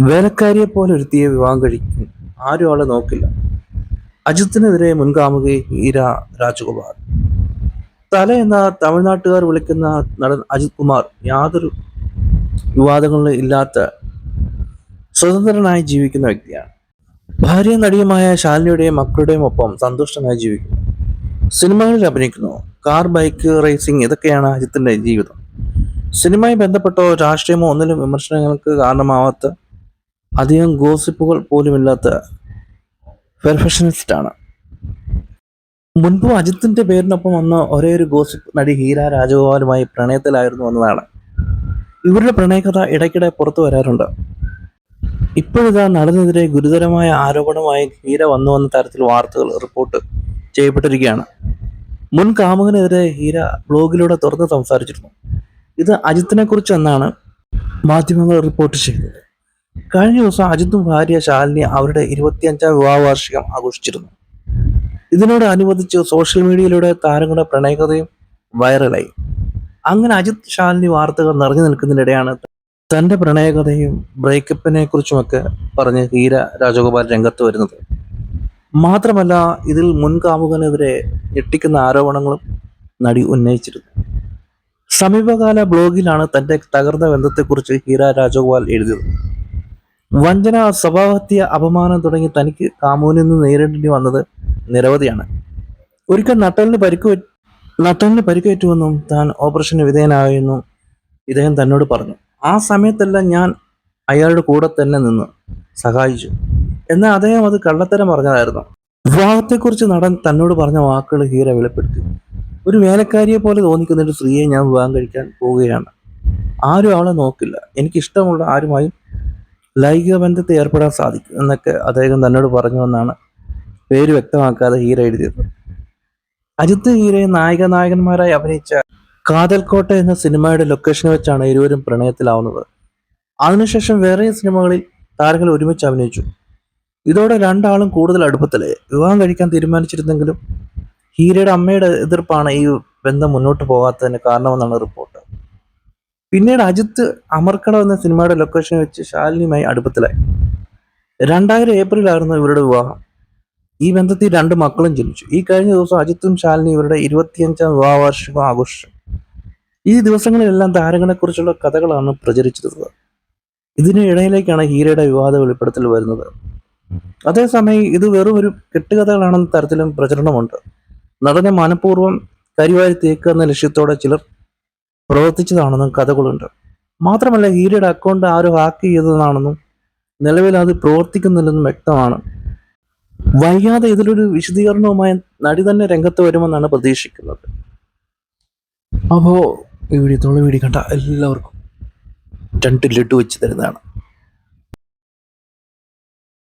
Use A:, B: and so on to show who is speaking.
A: വേലക്കാരിയെ പോലെ ഒരുത്തിയെ വിവാഹം കഴിക്കും. ആരും ആളെ നോക്കില്ല. അജിത്തിനെതിരെ മുൻകാമുകി ഹീര രാജകുമാർ തല എന്ന തമിഴ്നാട്ടുകാർ വിളിക്കുന്ന നടൻ അജിത് കുമാർ യാതൊരു വിവാദങ്ങളും ഇല്ലാത്ത സ്വതന്ത്രനായി ജീവിക്കുന്ന വ്യക്തിയാണ്. ഭാര്യ നടിയുമായ ശാലിനിയുടെയും മക്കളുടെയും ഒപ്പം സന്തുഷ്ടനായി ജീവിക്കുന്നു. സിനിമകളിൽ അഭിനയിക്കുന്നു. കാർ ബൈക്ക് റേസിംഗ് ഇതൊക്കെയാണ് അജിത്തിന്റെ ജീവിതം. സിനിമയുമായി ബന്ധപ്പെട്ടോ രാഷ്ട്രീയമോ ഒന്നിലും വിമർശനങ്ങൾക്ക് കാരണമാവാത്ത അധികം ഗോസിപ്പുകൾ പോലുമില്ലാത്ത പെർഫെക്ഷനിസ്റ്റ് ആണ്. മുൻപ് അജിത്തിന്റെ പേരിനൊപ്പം വന്ന ഒരേ ഒരു ഗോസിപ്പ് നടി ഹീര രാജഗോപാലുമായി പ്രണയത്തിലായിരുന്നു എന്നതാണ്. ഇവരുടെ പ്രണയകഥ ഇടയ്ക്കിടെ പുറത്തു വരാറുണ്ട്. ഇപ്പോഴിതാ നടനെതിരെ ഗുരുതരമായ ആരോപണമായി ഹീര വന്നു വന്ന തരത്തിൽ വാർത്തകൾ റിപ്പോർട്ട് ചെയ്യപ്പെട്ടിരിക്കുകയാണ്. മുൻ കാമുകനെതിരെ ഹീര ബ്ലോഗിലൂടെ തുറന്ന് സംസാരിച്ചിരുന്നു. ഇത് അജിത്തിനെ കുറിച്ച് എന്നാണ് മാധ്യമങ്ങൾ റിപ്പോർട്ട് ചെയ്തത്? കഴിഞ്ഞ ദിവസം അജിത്തും ഭാര്യ ശാലിനി അവരുടെ ഇരുപത്തിയഞ്ചാം വിവാഹ വാർഷികം ആഘോഷിച്ചിരുന്നു. ഇതിനോട് അനുബന്ധിച്ച് സോഷ്യൽ മീഡിയയിലൂടെ താരങ്ങളുടെ പ്രണയകഥയും വൈറലായി. അങ്ങനെ അജിത് ശാലിനി വാർത്തകൾ നിറഞ്ഞു നിൽക്കുന്നതിനിടെയാണ് തന്റെ പ്രണയകഥയും ബ്രേക്കപ്പിനെ കുറിച്ചുമൊക്കെ പറഞ്ഞ് ഹീര രാജഗോപാൽ രംഗത്ത് വരുന്നത്. മാത്രമല്ല ഇതിൽ മുൻകാമുകനെതിരെ ഞെട്ടിക്കുന്ന ആരോപണങ്ങളും നടി ഉന്നയിച്ചിരുന്നു. സമീപകാല ബ്ലോഗിലാണ് തന്റെ തകർന്ന ബന്ധത്തെക്കുറിച്ച് ഹീര രാജഗോപാൽ എഴുതിയത്. വഞ്ചന സ്വഭാവഹത്യ അപമാനം തുടങ്ങി തനിക്ക് കാമൂനിൽ നിന്ന് നേരിടേണ്ടി വന്നത് നിരവധിയാണ്. ഒരിക്കൽ നട്ടലിന് പരിക്ക് നട്ടലിന് പരിക്കേറ്റുവെന്നും താൻ ഓപ്പറേഷന് വിധേയനായെന്നും ഇദ്ദേഹം തന്നോട് പറഞ്ഞു. ആ സമയത്തെല്ലാം ഞാൻ അയാളുടെ കൂടെ തന്നെ നിന്ന് സഹായിച്ചു. എന്നാൽ അദ്ദേഹം അത് കള്ളത്തരം പറഞ്ഞതായിരുന്നു. വിവാഹത്തെക്കുറിച്ച് നടൻ തന്നോട് പറഞ്ഞ വാക്കുകൾ ഹീര വെളിപ്പെടുത്തി. ഒരു വേലക്കാരിയെ പോലെ തോന്നിക്കുന്ന ഒരു സ്ത്രീയെ ഞാൻ വിവാഹം കഴിക്കാൻ പോവുകയാണ്. ആരും അവളെ നോക്കില്ല. എനിക്കിഷ്ടമുള്ള ആരുമായും ലൈംഗിക ബന്ധത്തിൽ ഏർപ്പെടാൻ സാധിക്കും എന്നൊക്കെ അദ്ദേഹം തന്നോട് പറഞ്ഞുവെന്നാണ് പേര് വ്യക്തമാക്കാതെ ഹീര എഴുതിയത്. അജിത്ത് ഹീരയെ നായിക നായകന്മാരായി അഭിനയിച്ച കാതൽക്കോട്ട എന്ന സിനിമയുടെ ലൊക്കേഷൻ വെച്ചാണ് ഇരുവരും പ്രണയത്തിലാവുന്നത്. അതിനുശേഷം വേറെ സിനിമകളിൽ താരങ്ങൾ ഒരുമിച്ച് അഭിനയിച്ചു. ഇതോടെ രണ്ടാളും കൂടുതൽ അടുപ്പത്തിലായി. വിവാഹം കഴിക്കാൻ തീരുമാനിച്ചിരുന്നെങ്കിലും ഹീരയുടെ അമ്മയുടെ എതിർപ്പാണ് ഈ ബന്ധം മുന്നോട്ട് പോകാത്തതിന് കാരണമെന്നാണ് റിപ്പോർട്ട്. പിന്നീട് അജിത്ത് അമർക്കട എന്ന സിനിമയുടെ ലൊക്കേഷൻ വെച്ച് ശാലിനിയുമായി അടുപ്പത്തിലായി. രണ്ടായിരം ഏപ്രിലായിരുന്നു ഇവരുടെ വിവാഹം. ഈ ബന്ധത്തിൽ രണ്ട് മക്കളും ജനിച്ചു. ഈ കഴിഞ്ഞ ദിവസം അജിത്തും ശാലിനി ഇവരുടെ ഇരുപത്തിയഞ്ചാം വിവാഹ വാർഷികം ആഘോഷിച്ചു ഈ ദിവസങ്ങളിലെല്ലാം താരങ്ങളെക്കുറിച്ചുള്ള കഥകളാണ് പ്രചരിച്ചിരുന്നത്. ഇതിന് ഇടയിലേക്കാണ് ഹീരയുടെ വിവാദ വെളിപ്പെടുത്തൽ വരുന്നത്. അതേസമയം ഇത് വെറും ഒരു കെട്ടുകഥകളാണെന്ന തരത്തിലും പ്രചരണമുണ്ട്. നടനെ മനഃപൂർവം കരിവാരി തേക്കുക എന്ന ലക്ഷ്യത്തോടെ ചിലർ പ്രവർത്തിച്ചതാണെന്നും കഥകളുണ്ട്. മാത്രമല്ല ഹീരയുടെ അക്കൗണ്ട് ആരും ഹാക്ക് ചെയ്തതാണെന്നും നിലവിൽ അത് പ്രവർത്തിക്കുന്നില്ലെന്നും വ്യക്തമാണ്. വൈകാതെ ഇതിലൊരു വിശദീകരണവുമായി നടി തന്നെ രംഗത്ത് വരുമെന്നാണ് പ്രതീക്ഷിക്കുന്നത്. അപ്പോൾ ഇവിടെ വീഡിയോ തോളം വീഡിയോ കണ്ട എല്ലാവർക്കും രണ്ട് ലഡു വെച്ച് തരുന്നതാണ്.